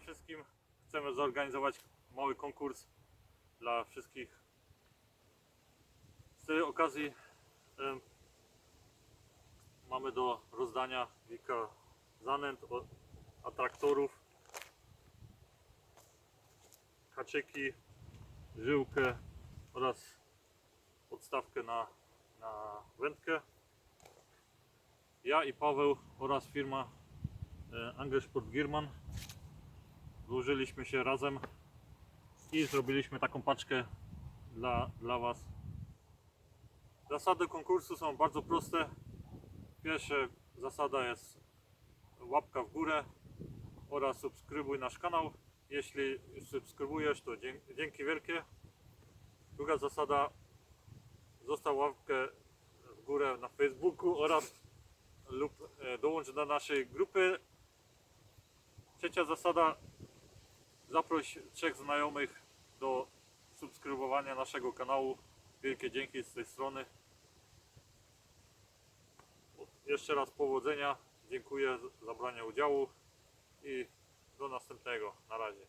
wszystkim. Chcemy zorganizować mały konkurs dla wszystkich. Z tej okazji em, mamy do rozdania kilka zanęt, atraktorów, haczyki, żyłkę oraz podstawkę na, na wędkę. Ja i Paweł oraz firma e, Angelsport Gierman złożyliśmy się razem i zrobiliśmy taką paczkę dla, dla Was. Zasady konkursu są bardzo proste. Pierwsza zasada jest łapka w górę oraz subskrybuj nasz kanał. Jeśli subskrybujesz, to dzięki wielkie. Druga zasada, zostaw łapkę w górę na Facebooku oraz lub e, dołącz do naszej grupy. Trzecia zasada, zaproś trzech znajomych do subskrybowania naszego kanału. Wielkie dzięki z tej strony. Jeszcze raz powodzenia. Dziękuję za branie udziału i do następnego. Na razie.